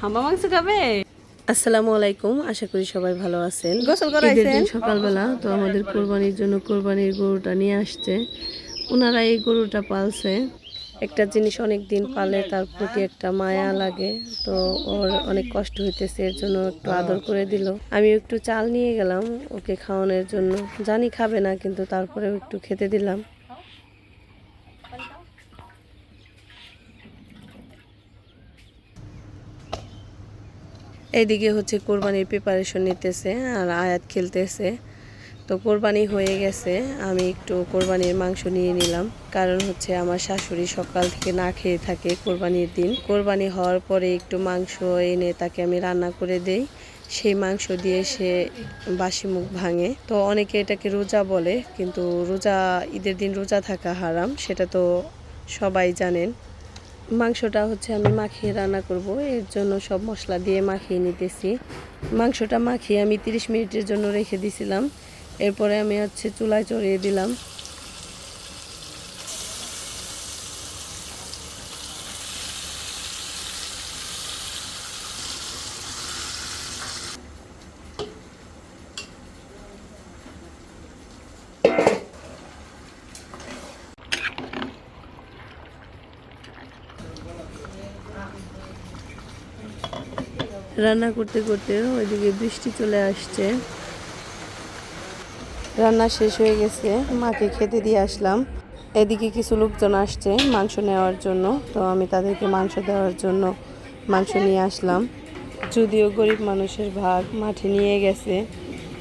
হাম্বা মাংস খাবে? আসসালামু আলাইকুম আশা করি সবাই ভালো আছেন। গোসল দিন সকালবেলা তো আমাদের কোরবানির জন্য কোরবানির গরুটা নিয়ে আসছে। ওনারা এই গরুটা পালছে। একটা জিনিস অনেক দিন পালে তার প্রতি একটা মায়া লাগে তো ওর অনেক কষ্ট হইতেছে এর জন্য একটু আদর করে দিল। আমি একটু চাল নিয়ে গেলাম ওকে খাওয়ানোর জন্য। জানি খাবে না কিন্তু তারপরেও একটু খেতে দিলাম। এইদিকে হচ্ছে কোরবানির প্রিপারেশন নিতেছে আর আয়াত খেলতেছে। তো কোরবানি হয়ে গেছে, আমি একটু কোরবানির মাংস নিয়ে নিলাম। কারণ হচ্ছে আমার শাশুড়ি সকাল থেকে না খেয়ে থাকে কোরবানির দিন। কোরবানি হওয়ার পরে একটু মাংস এনে তাকে আমি রান্না করে দেই। সেই মাংস দিয়ে সে বাসি মুখ ভাঙে। তো অনেকে এটাকে রোজা বলে, কিন্তু রোজা, ঈদের দিন রোজা থাকা হারাম, সেটা তো সবাই জানেন। মাংসটা হচ্ছে আমি মাখিয়ে রান্না করব। এর জন্য সব মশলা দিয়ে মাখিয়ে নিতেছি। মাংসটা মাখিয়ে আমি 30 মিনিটের জন্য রেখে দিছিলাম। এরপরে আমি হচ্ছে চুলায় চড়িয়ে দিলাম। রান্না করতে করতে ওইদিকে বৃষ্টি চলে আসছে। রান্না শেষ হয়ে গেছে। মাকে খেতে দিয়ে আসলাম। এদিকে কিছু লোকজন আসছে মাংস নেওয়ার জন্য। তো আমি তাদেরকে মাংস দেওয়ার জন্য মাংস নিয়ে আসলাম। যদিও গরিব মানুষের ভাগ মাঠে নিয়ে গেছে।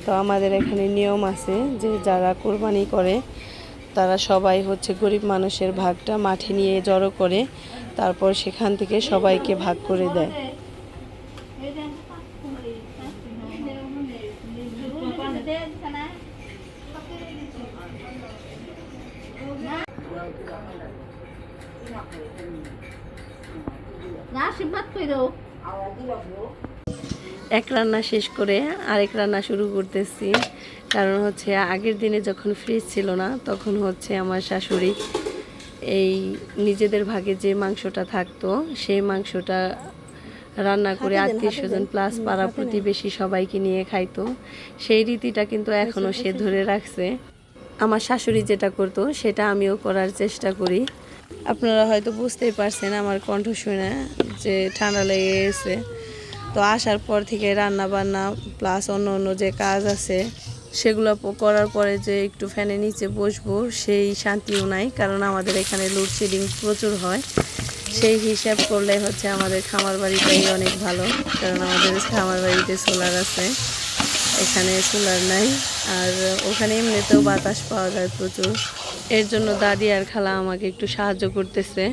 তো আমাদের এখানে নিয়ম আছে যে যারা কোরবানি করে, তারা সবাই হচ্ছে গরিব মানুষের ভাগটা মাঠে নিয়ে জড়ো করে, তারপর সেখান থেকে সবাইকে ভাগ করে দেয়। এক রান্না শেষ করে আরেক রান্না শুরু করতেছি। কারণ হচ্ছে আগের দিনে যখন ফ্রিজ ছিল না তখন হচ্ছে আমার শাশুড়ি এই নিজেদের ভাগে যে মাংসটা থাকতো সেই মাংসটা রান্না করে আত্মীয় স্বজন প্লাস পাড়া প্রতিবেশী সবাইকে নিয়ে খাইতো। সেই রীতিটা কিন্তু এখনও সে ধরে রাখছে। আমার শাশুড়ি যেটা করতো সেটা আমিও করার চেষ্টা করি। আপনারা হয়তো বুঝতেই পারছেন আমার কণ্ঠ শুনে যে ঠান্ডা লেগে গেছে। তো আসার পর থেকে রান্না বান্না প্লাস অন্য অন্য যে কাজ আছে, সেগুলো করার পরে যে একটু ফ্যানের নিচে বসবো, সেই শান্তিও নাই। কারণ আমাদের এখানে লোডশেডিং প্রচুর হয়। সেই হিসাব করলে হচ্ছে আমাদের খামার বাড়িটাই অনেক ভালো। কারণ আমাদের খামার বাড়িতে সোলার আছে। এখানে সোলার নাই। আর ওখানে এমনিতেও বাতাস পাওয়া যায় প্রচুর। এর জন্য দাদি আর খালা আমাকে একটু সাহায্য করতেছে।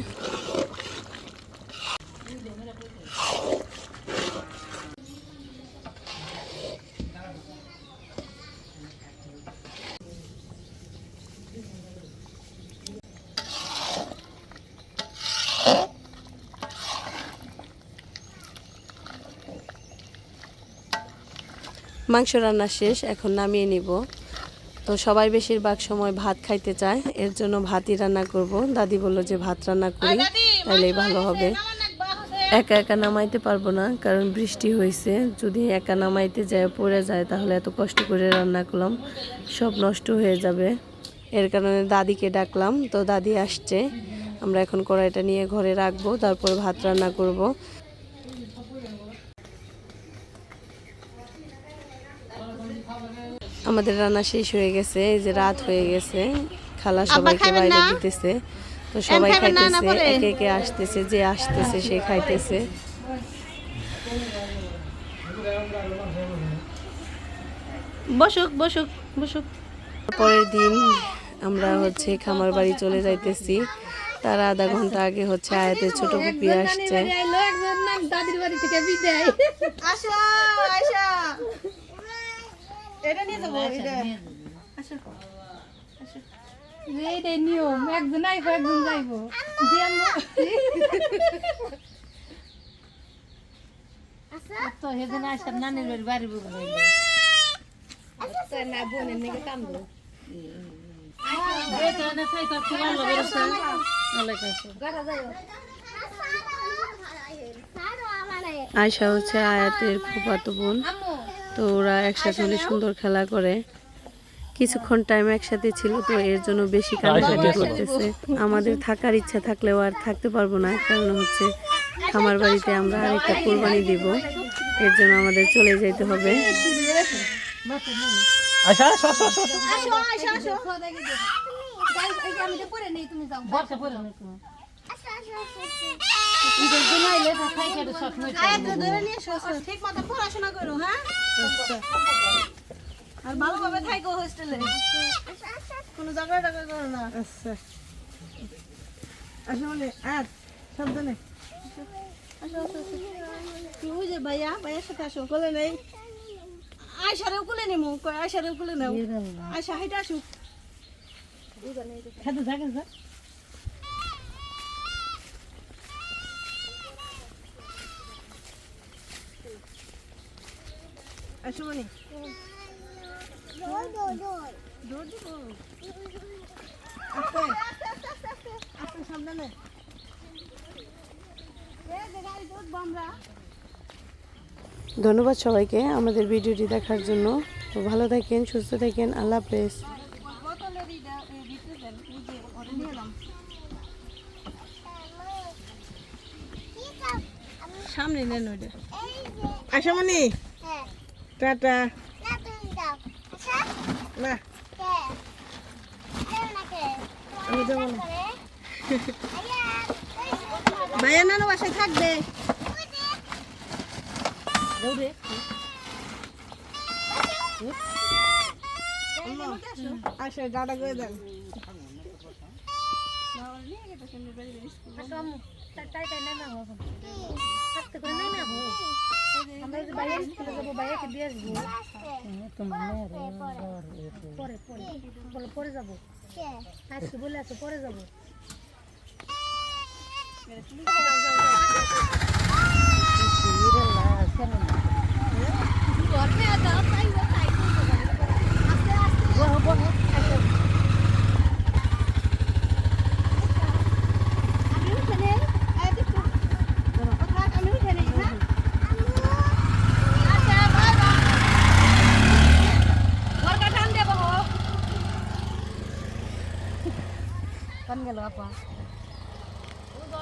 মাংস রান্না শেষ, এখন নামিয়ে নিব। তো সবাই বেশিরভাগ সময় ভাত খাইতে চায়। এর জন্য ভাতই রান্না করব। দাদি বলল যে ভাত রান্না করি তাহলেই ভালো হবে। একা একা নামাইতে পারব না কারণ বৃষ্টি হয়েছে যদি একা নামাইতে যায় পড়ে যায় তাহলে এত কষ্ট করে রান্না করলাম সব নষ্ট হয়ে যাবে। এর কারণে দাদিকে ডাকলাম। তো দাদি আসছে। আমরা এখন কড়াইটা নিয়ে ঘরে রাখব তারপর ভাত রান্না করব। আমাদের রান্না শেষ হয়ে গেছে এই যে রাত হয়ে গেছে খালা সবাইকে বাইরে দিতেছে। তো সবাই খাইতেছে? একে একে আসতেছে যে আসতেছে সে খাইতেছে। বসুক বসুক বসুক। পরের দিন আমরা হচ্ছে খামার বাড়ি চলে যাইতেছি। তার আধা ঘণ্টা আগে হচ্ছে আয়াতের ছোট পুপি আসছে। দাদির বাড়ি থেকে বিদায় আসো আসো। এটা নিয়ে যাব এটা। এইটাই নিয়ম একজন আইবো একজন যাইবো। দিয়ে তো হেজন আসার নানির বাড়ি বাড়ি বুঝলো না বোনের নাকি খুব যাও আয়সা হচ্ছে আয়াতের ফুফাতো বোন। তো ওরা একসাথে অনেক সুন্দর খেলা করে। কিছুক্ষণ টাইম একসাথে ছিল তো এর জন্য বেশি কান্নাকাটি করতেছে। আমাদের থাকার ইচ্ছা থাকলেও আর থাকতে পারব না কারণ হচ্ছে খামার বাড়িতে আমরা আরেকটা কোরবানি দিব। এর জন্য আমাদের চলে যেতে হবে। আচ্ছা আমি তো পরে নেই তুমি যাও আয়াতকে ধরে নিয়ে এসো ঠিক মতো পড়াশোনা করো হ্যাঁ? আর ভালোভাবে থাকো হোস্টেলে। কোনো ঝগড়া টগড়া করো না। আচ্ছা। আসো আর সাবধানে। আসো আসো আসো। কি ওই যে ভাইয়া ভাইয়ার সাথে আসো কোলে নেই। আয়সারেও কোলে নেমু আয়সারেও কোলে নাও। আয়সা হাইটা আসুক। খাতে থাকে স্যার? ধন্যবাদ সবাইকে আমাদের ভিডিওটি দেখার জন্য। তো ভালো থাকেন সুস্থ থাকেন আল্লাহ হাফেজ। সামনে নেন ওইটা। আসো মানে টাটা। না। আমি যাব না। ভাইয়া নানু বাসায় থাকবে। আসো গাড়া করে দেন। থাকতে করে না হোক আমরা যে বাইরে স্কুলে যাব বাইরে দিয়ে আসব পরে পরে পরে যাব। আজকে বলে আছো পরে যাব।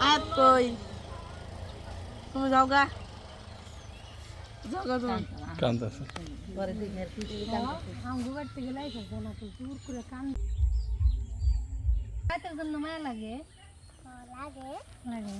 আয়াত কই? তুমি যাও গা। যাও গা তুমি কান্দাছে। আমগো বাড়তে গেলে আইসা না তো দূর করে কান খাইতে জন্য মায়া লাগে। লাগে।